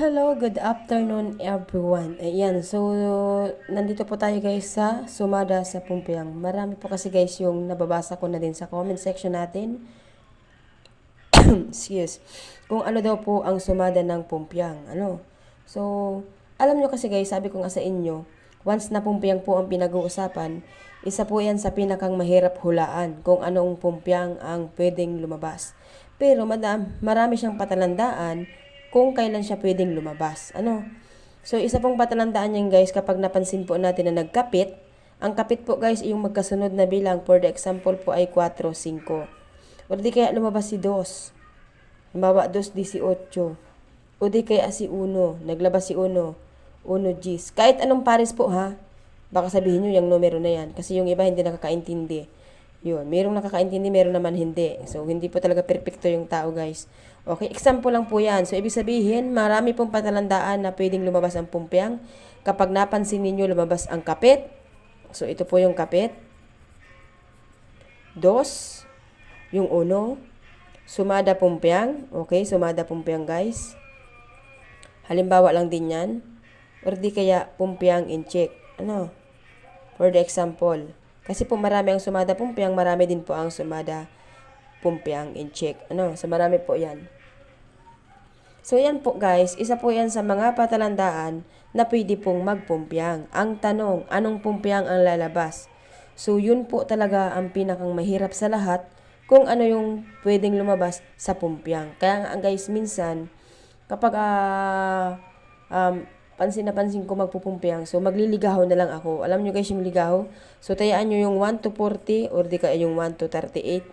Hello, good afternoon everyone. Ayan, so nandito po tayo guys sa Sumada sa Pumpiang. Marami po kasi guys yung nababasa ko na din sa comment section natin. Excuse. Kung ano daw po ang Sumada ng Pumpiang. Ano? So, alam nyo kasi guys, sabi ko nga sa inyo, once na Pumpiang po ang pinag-uusapan, isa po yan sa pinakang mahirap hulaan kung anong Pumpiang ang pwedeng lumabas. Pero madam, marami siyang patalandaan kung kailan siya pwedeng lumabas. Ano? So, isa pong patalandaan yan guys, kapag napansin po natin na nagkapit, ang kapit po guys, yung magkasunod na bilang, for the example po ay 4, 5. O di kaya lumabas si 2. Halimbawa, 2, 18. O di kaya si 1. Naglabas si 1. 1 Gs. Kahit anong pares po ha, baka sabihin nyo yung numero na yan. Kasi yung iba hindi nakakaintindi. Yun, merong nakakaintindi, meron naman hindi. So, hindi po talaga perfecto yung tao guys. Okay, example lang po yan. So, ibig sabihin, marami pong patalandaan na pwedeng lumabas ang pumpyang. Kapag napansin ninyo lumabas ang kapit, so ito po yung kapit. Dos, yung uno, sumada pumpyang. Okay, sumada pumpyang guys. Halimbawa lang din yan. Or di kaya pumpyang in check. Ano? For the example. Kasi po marami ang sumada pumpyang, marami din po ang sumada pumpyang in check. Ano? So marami po yan. So yan po guys, isa po yan sa mga patalandaan na pwede pong magpumpyang. Ang tanong, anong pumpyang ang lalabas? So yun po talaga ang pinakang mahirap sa lahat kung ano yung pwedeng lumabas sa pumpyang. Kaya nga guys, minsan, kapag uh, um, pansin na pansin ko magpupumpyang, so magliligaho na lang ako. Alam nyo guys yung ligaho? So tayaan nyo yung 1 to 40 or di kaya yung 1 to 38.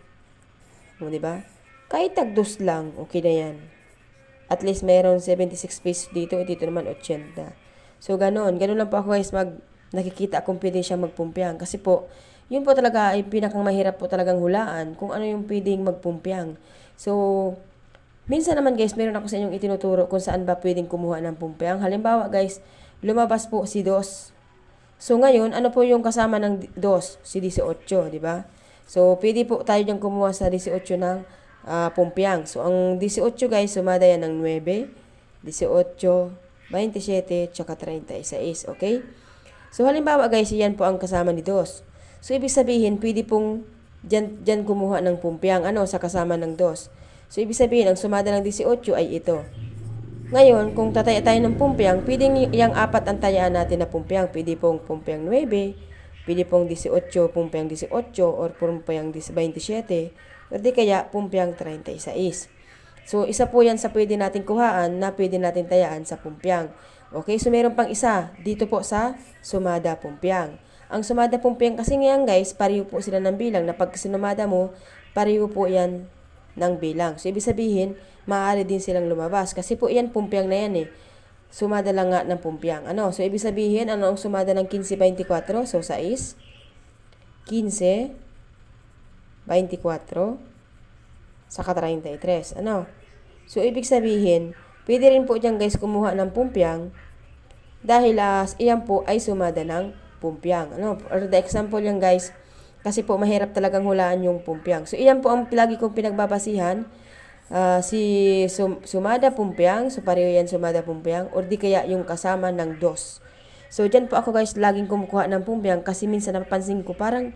O, di ba? Kahit tagdos lang, okay na yan. At least mayroon 76 pesos dito, dito naman 80. So, ganun. Ganun lang po ako guys, mag, nakikita kung pwede siya magpumpyang. Kasi po, yun po talaga ay pinakang mahirap po talagang hulaan kung ano yung pwedeng magpumpyang. So, minsan naman guys, meron ako sa inyong itinuturo kung saan ba pwedeng kumuha ng pumpyang. Halimbawa guys, lumabas po si dos. So, ngayon, ano po yung kasama ng dos? Si 18, di ba? So, pwede po tayo dyan kumuha sa 18 ng uh, pumpyang. So, ang 18 guys, sumada yan ng 9, 18, 27, tsaka 36. Okay? So, halimbawa guys, yan po ang kasama ni dos. So, ibig sabihin, pwede pong dyan, dyan kumuha ng pumpyang. Ano? Sa kasama ng dos. So, ibig sabihin, ang sumada ng 18 ay ito. Ngayon, kung tataya tayo ng pumpyang, pwedeng yung apat ang tayaan natin na pumpyang. Pwede pong pumpyang 9, pwede pong 18, pumpyang 18, or pumpyang 27, o di kaya pumpyang 36. So, isa po yan sa pwede natin kuhaan na pwede natin tayaan sa pumpyang. Okay, so meron pang isa dito po sa sumada pumpyang. Ang sumada pumpyang kasi ngayon guys, pareho po sila ng bilang na pag sinumada mo, pareho po yan ng bilang. So, ibig sabihin, maaari din silang lumabas. Kasi po yan, pumpyang na yan eh. Sumada lang nga ng pumpyang. Ano? So, ibig sabihin, ano ang sumada ng 15-24? So, 6. 15, 24, saka 33. Ano? So, ibig sabihin, pwede rin po dyan guys kumuha ng pumpyang dahil uh, iyan po ay sumada ng pumpyang. Ano? For the example yan guys, kasi po mahirap talagang hulaan yung pumpyang. So, iyan po ang lagi kong pinagbabasihan. Uh, si sum, sumada pumpyang, so pareho yan sumada pumpyang, or di kaya yung kasama ng dos. So, dyan po ako guys, laging kumukuha ng pumpyang kasi minsan napapansin ko parang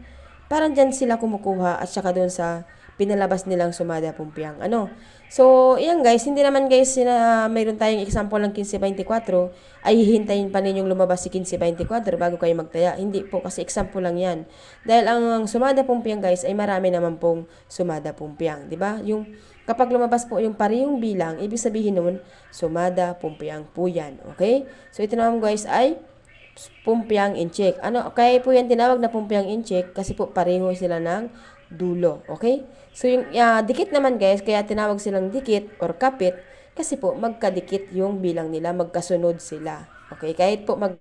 Parang dyan sila kumukuha at saka doon sa pinalabas nilang sumada pumpyang. Ano? So, yan guys, hindi naman guys na mayroon tayong example ng 1524 ay hihintayin pa ninyong lumabas si 1524 bago kayo magtaya. Hindi po kasi example lang yan. Dahil ang, sumada pumpyang guys ay marami naman pong sumada pumpyang. ba diba? Yung kapag lumabas po yung parehong bilang, ibig sabihin nun, sumada pumpyang po yan. Okay? So, ito naman guys ay pumpyang incheck. Ano, kaya po yan tinawag na pumpyang incheck kasi po pareho sila ng dulo. Okay? So, yung uh, dikit naman guys, kaya tinawag silang dikit or kapit kasi po magkadikit yung bilang nila, magkasunod sila. Okay? Kahit po mag